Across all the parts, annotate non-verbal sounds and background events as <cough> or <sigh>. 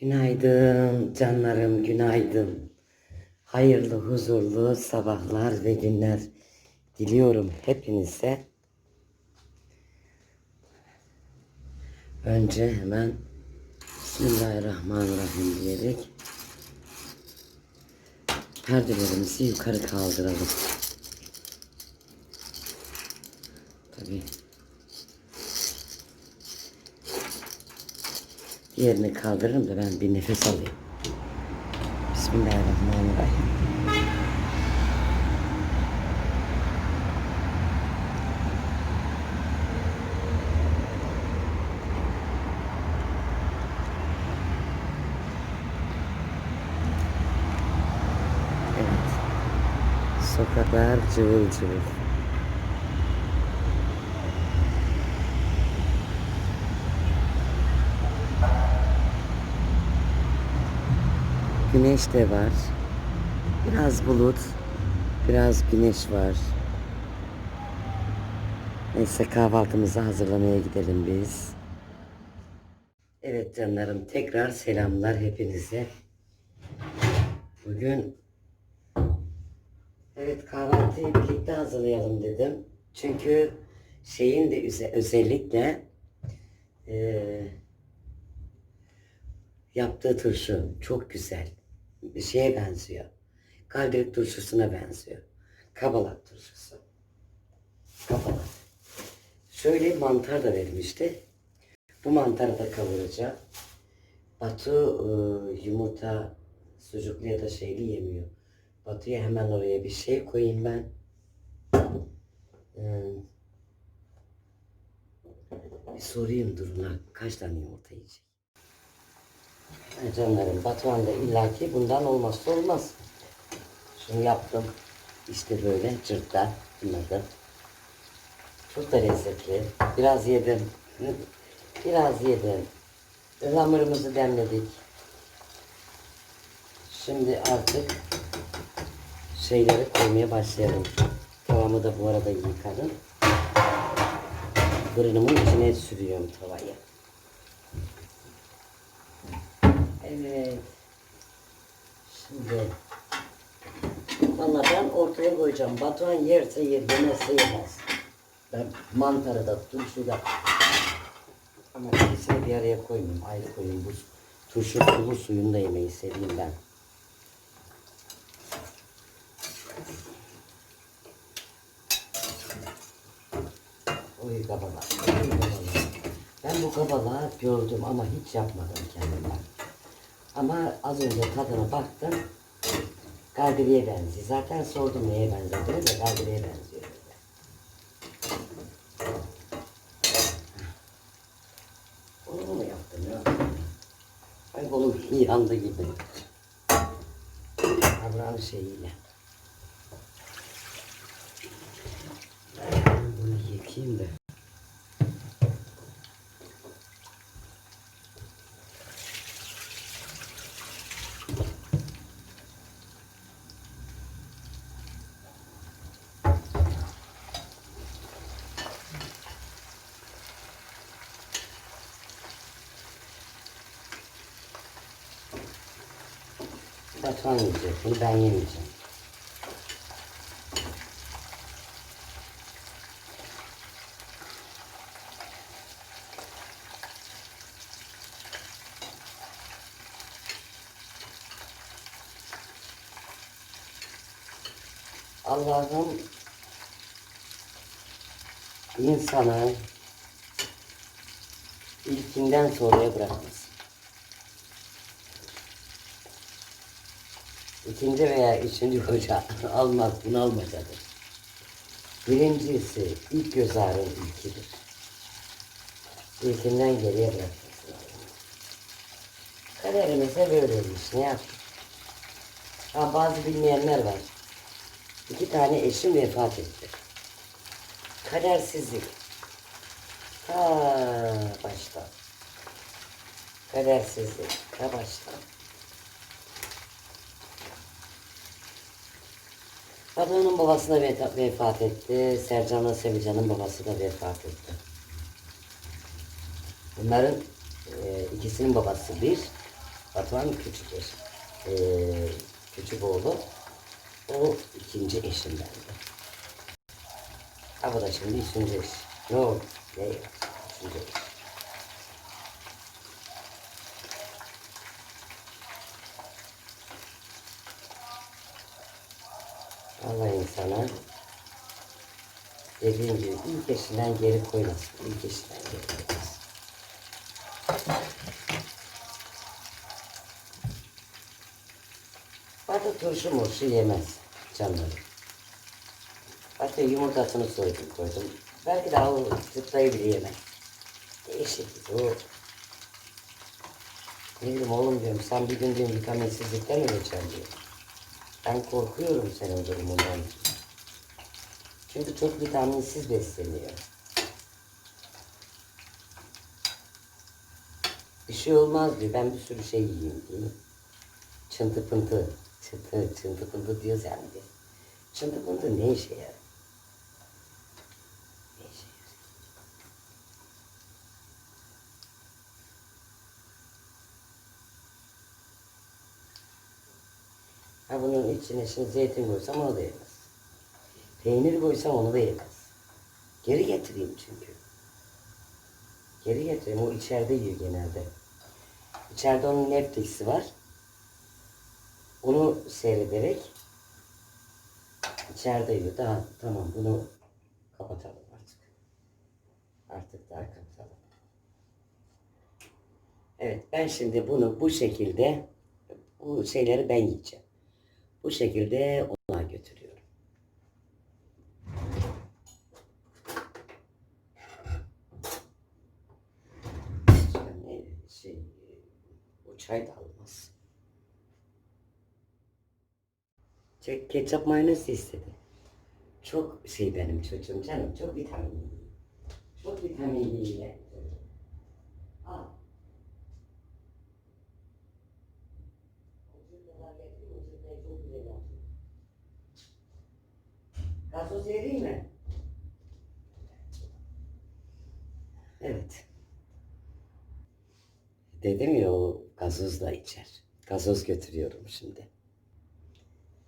Günaydın canlarım, günaydın. Hayırlı, huzurlu sabahlar ve günler diliyorum hepinize. Önce hemen Bismillahirrahmanirrahim diyerek perdelerimizi yukarı kaldıralım. Tabii Diğerini kaldırırım da ben bir nefes alayım. Bismillahirrahmanirrahim. Evet. Sokaklar cıvıl cıvıl. Güneş de var. Biraz bulut, biraz güneş var. Neyse kahvaltımızı hazırlamaya gidelim biz. Evet canlarım tekrar selamlar hepinize. Bugün evet kahvaltıyı birlikte hazırlayalım dedim. Çünkü şeyin de özellikle eee Yaptığı turşu çok güzel. Bir şeye benziyor. Kaldirik turşusuna benziyor. Kabalak turşusu. Kabalak. Şöyle mantar da vermişti. Bu mantarı da kavuracağım. Batu e, yumurta sucuklu ya da şeyli yemiyor. Batu'ya hemen oraya bir şey koyayım ben. E, bir sorayım duruna kaç tane yumurta yiyecek. Canlarım Batuhan da illaki bundan olmazsa olmaz. Şunu yaptım. İşte böyle cırtta bunladı. Çok da lezzetli. Biraz yedim. Biraz yedim. Ilamurumuzu demledik. Şimdi artık şeyleri koymaya başlayalım. Tavamı da bu arada yıkadım. Fırınımın içine sürüyorum tavayı. Evet. Şimdi Valla ben ortaya koyacağım. Batuhan yerse yer, yemezse yemez. Ben mantarı da, turşu da ama ikisini bir araya koymayayım. Ayrı koyayım. Bu turşu sulu suyunu da yemeyi seveyim ben. Oy kabalar. Kabalar. Ben bu kabalığı gördüm ama hiç yapmadım kendime. Ama az önce tadına baktım. Gardiriye benziyor. Zaten sordum neye benziyor de gardiriye benziyor. dedi. Onu mu yaptın ya? Ay kolum <laughs> yandı gibi. Abraham şeyiyle. Bunu yıkayayım da. Batuhan yiyecek. Bunu ben yemeyeceğim. Allah'ım insanı ilkinden sonraya bırakmasın. İkinci veya üçüncü hoca <laughs> almaz, bunalmacadır. Birincisi ilk göz ağrım ilkidir. İlkinden geriye bırakmasın. Kaderimize böyleymiş, ne yaptık? Ha, bazı bilmeyenler var. İki tane eşim vefat etti. Kadersizlik. Ta baştan. Kadersizlik. Ta baştan. Kadının babası da vefat etti. Sercan'la Sevican'ın babası da vefat etti. Bunların e, ikisinin babası bir, Batuhan küçük eş. Ee, küçük oğlu. O ikinci. Ha bu da şimdi üçüncü eş. Ne oldu? Ne? Üçüncü eş. Allah insana dediğim gibi ilk eşinden geri koymasın. İlk eşinden geri koymasın. Hatta turşu murşu yemez canları. Hatta yumurtasını soydum koydum. Belki daha o çıtlayı bile yemez. Değişik o. Ne bileyim oğlum diyorum sen bir gün diyorum vitaminsizlikten mi geçer diyor. Ben korkuyorum senin durumundan. Çünkü çok vitaminsiz besleniyor. Bir şey olmaz diyor. Ben bir sürü şey yiyeyim diyor. Çıntı pıntı. Çıntı, çıntı pıntı diyoruz yani biz. Çıntı pıntı ne işe yarar? Ne işe yarar? Ha bunun içine şimdi zeytin koysam onu da yemez. Peynir koysam onu da yemez. Geri getireyim çünkü. Geri getireyim. O içeride yiyor genelde. İçeride onun Netflix'i var. Onu seyrederek içeride yiyor. Daha tamam bunu kapatalım artık. Artık daha kapatalım. Evet ben şimdi bunu bu şekilde bu şeyleri ben yiyeceğim. Bu şekilde ona götürüyorum. Şey, o çay da almaz. Ke- Ketçap mayonez istedi. Çok şey benim çocuğum canım, çok vitaminli. Çok vitaminli. Al. Ucundalar getireyim, ucundayı çok güzel yaptım. Gazoz vereyim mi? Evet. Dedim ya o gazozla içer. Gazoz götürüyorum şimdi.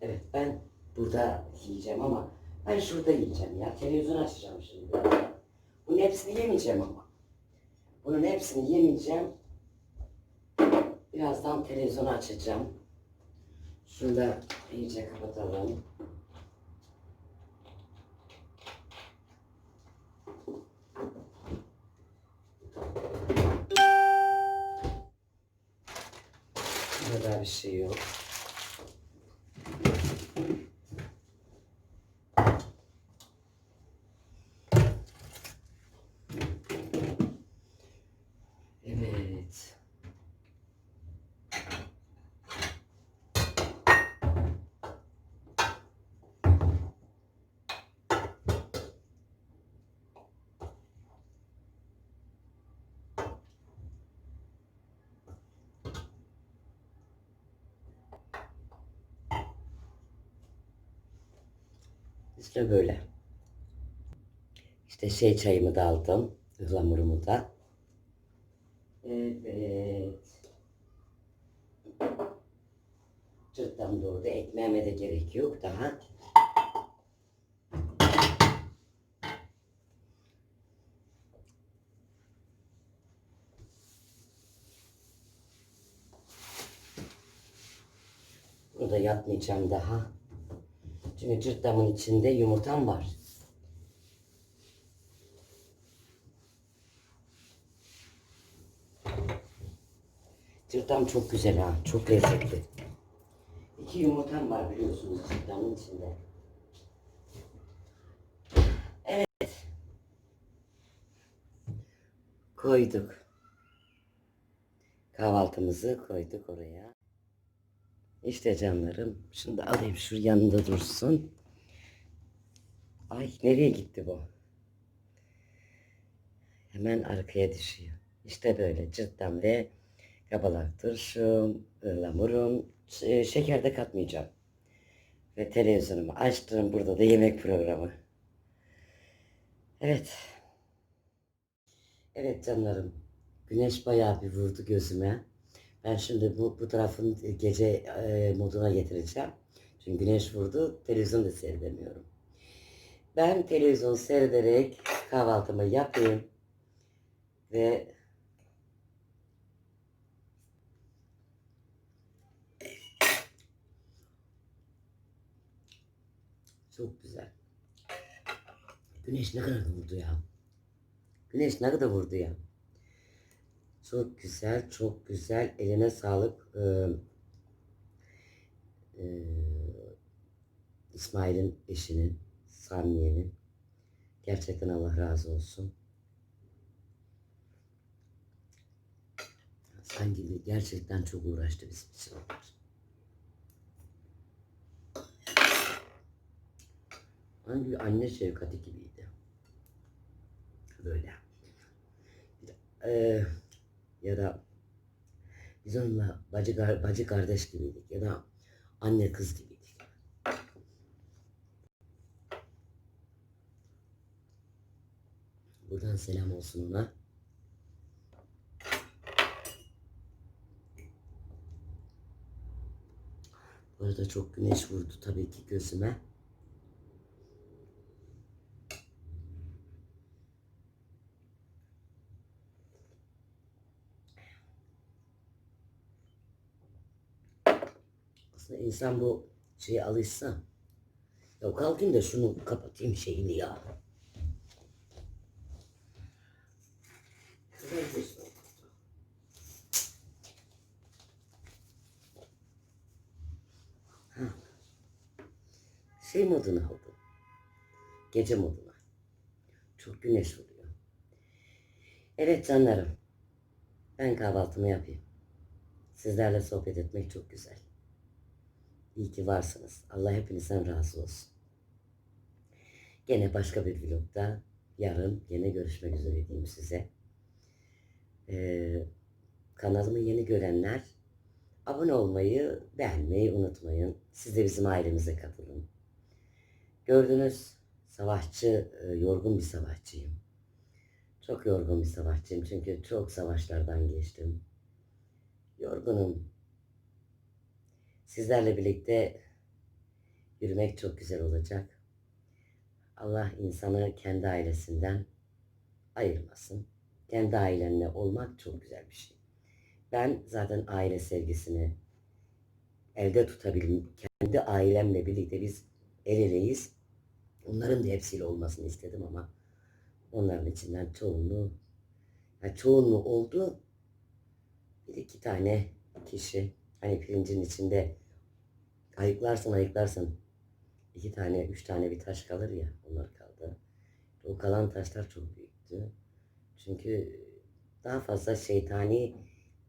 Evet ben burada yiyeceğim ama ben şurada yiyeceğim ya. Televizyon açacağım şimdi. Bunun hepsini yemeyeceğim ama. Bunun hepsini yemeyeceğim. Birazdan televizyonu açacağım. Şunu da iyice kapatalım. Burada bir şey yok. Evet. İşte böyle. İşte şey çayımı da aldım. ıhlamurumu da. Evet. Cırttan doğru ekmeğime de gerek yok daha. Burada yatmayacağım daha. Çünkü cırtlamın içinde yumurtam var. Cırtam çok güzel ha. Çok lezzetli. İki yumurtam var biliyorsunuz cırtlamın içinde. Evet. Koyduk. Kahvaltımızı koyduk oraya. İşte canlarım. Şunu da alayım şu yanında dursun. Ay nereye gitti bu? Hemen arkaya düşüyor. İşte böyle cırttan ve kabalak turşum, ıhlamurum. Ş- Şeker de katmayacağım. Ve televizyonumu açtım. Burada da yemek programı. Evet. Evet canlarım. Güneş bayağı bir vurdu gözüme. Ben şimdi bu, bu tarafın gece e, moduna getireceğim. Çünkü güneş vurdu, televizyon da seyredemiyorum. Ben televizyon seyrederek kahvaltımı yapayım ve çok güzel. Güneş ne kadar vurdu ya. Güneş ne kadar vurdu ya. Çok güzel, çok güzel. Eline sağlık. Ee, e, İsmail'in eşinin, Samiye'nin. Gerçekten Allah razı olsun. Sanki gerçekten çok uğraştı bizim için. Hangi bir anne şefkati gibiydi. Böyle. Ee, ya da biz onunla bacı, bacı kardeş gibiydik ya da anne kız gibiydik. Buradan selam olsun ona. Bu arada çok güneş vurdu tabii ki gözüme. İnsan bu şeye alışsa. Ya kalkayım da şunu kapatayım şeyini ya. Şey moduna aldım. Gece moduna. Çok güneş vuruyor. Evet canlarım. Ben kahvaltımı yapayım. Sizlerle sohbet etmek çok güzel. İyi ki varsınız. Allah hepinizden razı olsun. Gene başka bir vlogda yarın gene görüşmek üzere diyeyim size. Ee, kanalımı yeni görenler abone olmayı, beğenmeyi unutmayın. Siz de bizim ailemize katılın. Gördünüz savaşçı, e, yorgun bir savaşçıyım. Çok yorgun bir savaşçıyım çünkü çok savaşlardan geçtim. Yorgunum, Sizlerle birlikte yürümek çok güzel olacak. Allah insanı kendi ailesinden ayırmasın. Kendi ailenle olmak çok güzel bir şey. Ben zaten aile sevgisini elde tutabildim. Kendi ailemle birlikte biz el eleyiz. Onların da hepsiyle olmasını istedim ama onların içinden çoğunluğu, yani çoğunluğu oldu. Bir iki tane kişi hani pirincin içinde ayıklarsın ayıklarsın iki tane üç tane bir taş kalır ya onlar kaldı. O kalan taşlar çok büyüktü. Çünkü daha fazla şeytani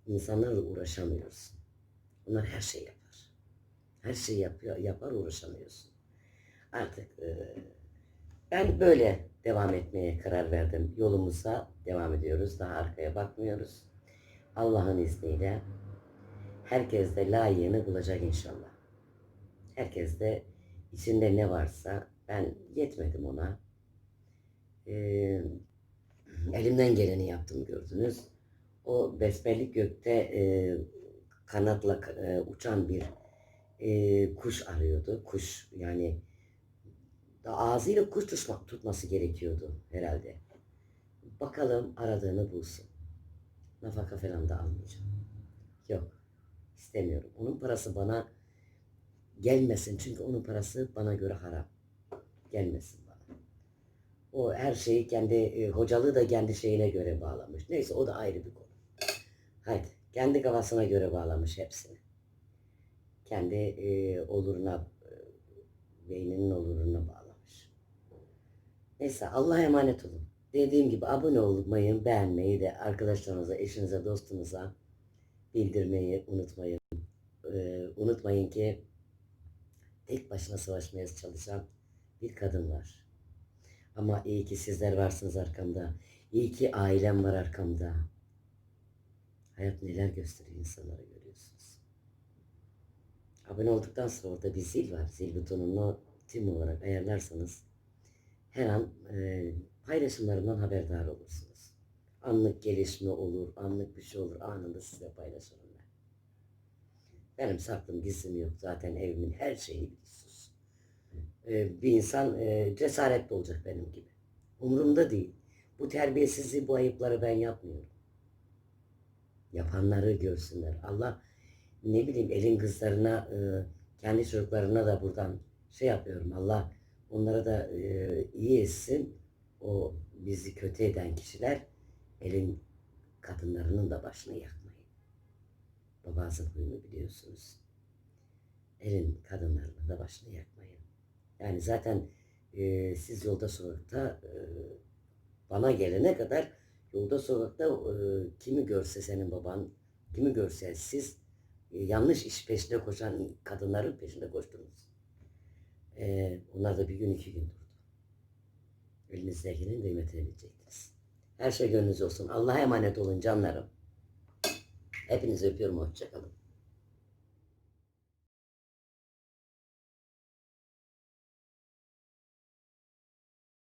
insanlarla uğraşamıyoruz. Onlar her şey yapar. Her şeyi yapıyor, yapar uğraşamıyorsun. Artık e, ben böyle devam etmeye karar verdim. Yolumuza devam ediyoruz. Daha arkaya bakmıyoruz. Allah'ın izniyle herkes de layığını bulacak inşallah. Herkes de içinde ne varsa ben yetmedim ona. Ee, elimden geleni yaptım gördünüz. O besbelli gökte e, kanatla e, uçan bir e, kuş arıyordu. Kuş yani da ağzıyla kuş tutma, tutması gerekiyordu herhalde. Bakalım aradığını bulsun. Nafaka falan da almayacağım. Yok. istemiyorum. Onun parası bana gelmesin. Çünkü onun parası bana göre haram. Gelmesin bana. O her şeyi kendi e, hocalığı da kendi şeyine göre bağlamış. Neyse o da ayrı bir konu. Haydi kendi kafasına göre bağlamış hepsini. Kendi e, oluruna e, beyninin oluruna bağlamış. Neyse Allah'a emanet olun. Dediğim gibi abone olmayı, beğenmeyi de arkadaşlarınıza, eşinize, dostunuza bildirmeyi unutmayın. Ee, unutmayın ki tek başına savaşmaya çalışan bir kadın var. Ama iyi ki sizler varsınız arkamda. İyi ki ailem var arkamda. Hayat neler gösteriyor insanlara görüyorsunuz. Abone olduktan sonra orada bir zil var. Zil butonunu tüm olarak ayarlarsanız her an e, paylaşımlarımdan haberdar olursunuz. Anlık gelişme olur, anlık bir şey olur, anında size paylaşırım. Benim saklım gizlim yok. Zaten evimin her şeyini biliyorsunuz. Ee, bir insan e, cesaretli olacak benim gibi. Umurumda değil. Bu terbiyesizliği, bu ayıpları ben yapmıyorum. Yapanları görsünler. Allah ne bileyim elin kızlarına, e, kendi çocuklarına da buradan şey yapıyorum. Allah onlara da e, iyi etsin. O bizi kötü eden kişiler elin kadınlarının da başını yakmayın. Babazın huyunu biliyorsunuz. Elin kadınlarının da başını yakmayın. Yani zaten e, siz yolda sokakta e, bana gelene kadar yolda sokakta e, kimi görse senin baban, kimi görse siz e, yanlış iş peşinde koşan kadınların peşinde koştunuz. E, onlar da bir gün iki gün durdu. Elinizdekinin kıymetini bilecektiniz. Her şey gönlünüzde olsun. Allah'a emanet olun canlarım. Hepinizi öpüyorum. Hoşçakalın.